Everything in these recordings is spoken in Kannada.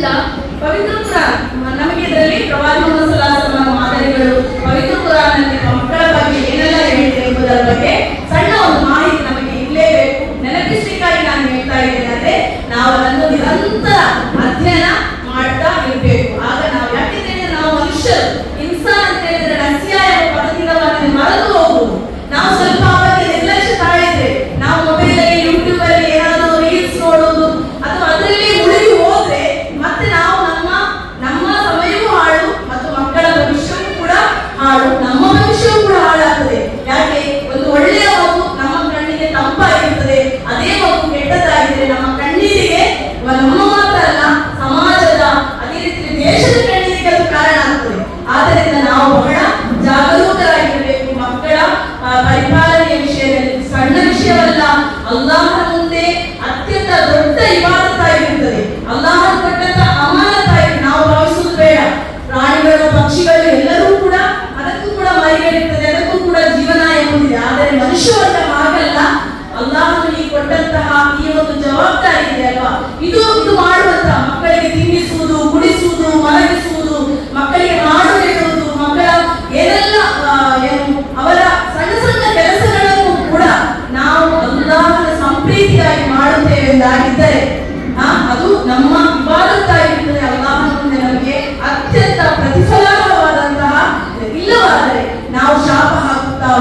ಆದ್ದರಿಂದ ಕುರಾನ್ ನಮಗೆ ಇದರಲ್ಲಿ ಪ್ರವಾದಿ ಮುಸಲಾಸನ ಮಾದರಿಗಳು ಪವಿತ್ರಪುರ ಮಕ್ಕಳ ಬಗ್ಗೆ ಏನೆಲ್ಲ ಹೇಳಿದೆ ಎಂಬುದರ ಬಗ್ಗೆ ಸಣ್ಣ ಒಂದು ಮಾಹಿತಿ ನಮಗೆ ಇರಲೇಬೇಕು ನೆನಪಿಸ್ಲಿಕ್ಕಾಗಿ ನಾನು ಹೇಳ್ತಾ ಇದ್ದೇನೆ, ಅಂದ್ರೆ ನಾವು ಅದನ್ನು ನಿರಂತರ ಅಧ್ಯಯನ ಭವಿಷ್ಯ ಕೂಡ ಹಾಳಾಗ್ತದೆ. ಯಾಕೆ? ಒಂದು ಒಳ್ಳೆಯ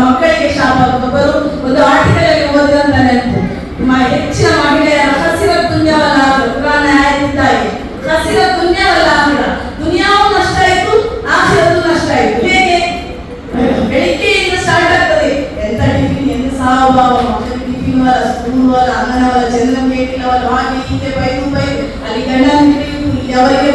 ಮಕ್ಕಳಿಗೆ ಶಾಪ ಒಬ್ಬರು ಒಂದು ಆರ್ಟಿಕಲ್ ಅಲ್ಲಿ ಓದಿದಂತ ನೆನಪು. ಹೆಚ್ಚಿನ ಮಹಿಳೆಯರ ಹಸಿರ ದುನ್ಯಾವಲ್ಲ ಕುರಾನ ಆಯ್ತಿದ್ದಾಗೆ. ಹಸಿರ ದುನ್ಯಾವಲ್ಲ ಆಗಿರ ದುನಿಯಾವು ನಷ್ಟ ಆಯ್ತು ಆಶಿರದ್ದು ನಷ್ಟ ಆಯ್ತು. ಹೇಗೆ? ಬೆಳಿಗ್ಗೆಯಿಂದ ಸ್ಟಾರ್ಟ್ ಆಗ್ತದೆ. ಎಂತ ಟಿಫಿನ್ ಎಂತ ಸಾವು ಟಿಫಿನ್ ವಲ ಸ್ಕೂಲ್ ವಲ ಅಂಗನವಲ ಜನ್ಮ ಕೇಳಿಲ್ಲವಲ್ಲ ಹಾಗೆ ಹೀಗೆ ಬೈದು ಬೈದು ಅಲ್ಲಿ ಅವರಿಗೆ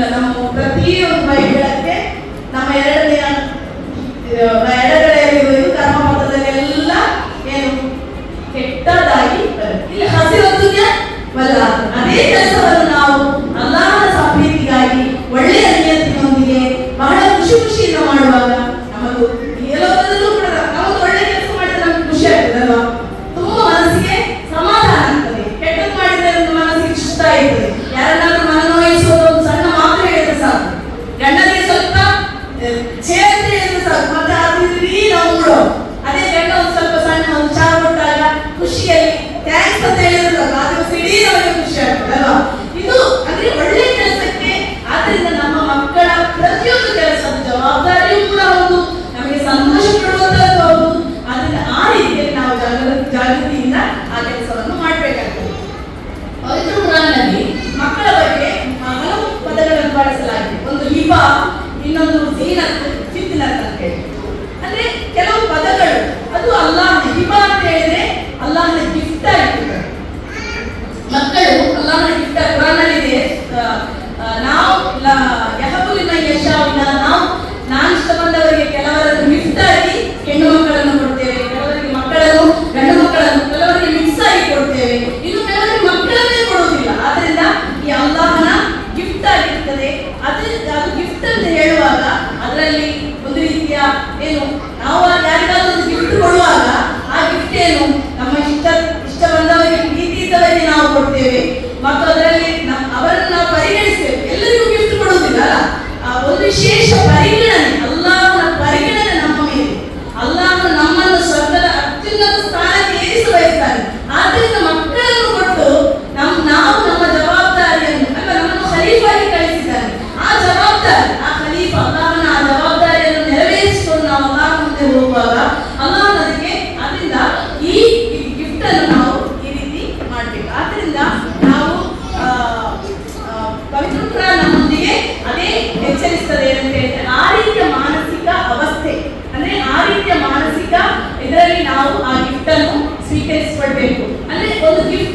la lampe 来了。ಏನು? ನಾವು ಯಾರಿಗಾದ್ರೂ ಒಂದು ಗಿಫ್ಟ್ ಕೊಡುವಾಗ ಆ ಗಿಫ್ಟ್ ಏನು? ನಮ್ಮ ಇಷ್ಟ ಇಷ್ಟ ಬಂದವರಿಗೆ ಪ್ರೀತಿಯಿದ್ದವರಿಗೆ ನಾವು ಕೊಡ್ತೇವೆ. ಮತ್ತು ಅದರಲ್ಲಿ ಅವರನ್ನು ನಾವು ಪರಿಗಣಿಸ್ತೇವೆ. ಎಲ್ಲರಿಗೂ ಗಿಫ್ಟ್ ಕೊಡುವುದಿಲ್ಲ ಒಂದು ವಿಶೇಷ ಪರಿಗಣನೆ. all the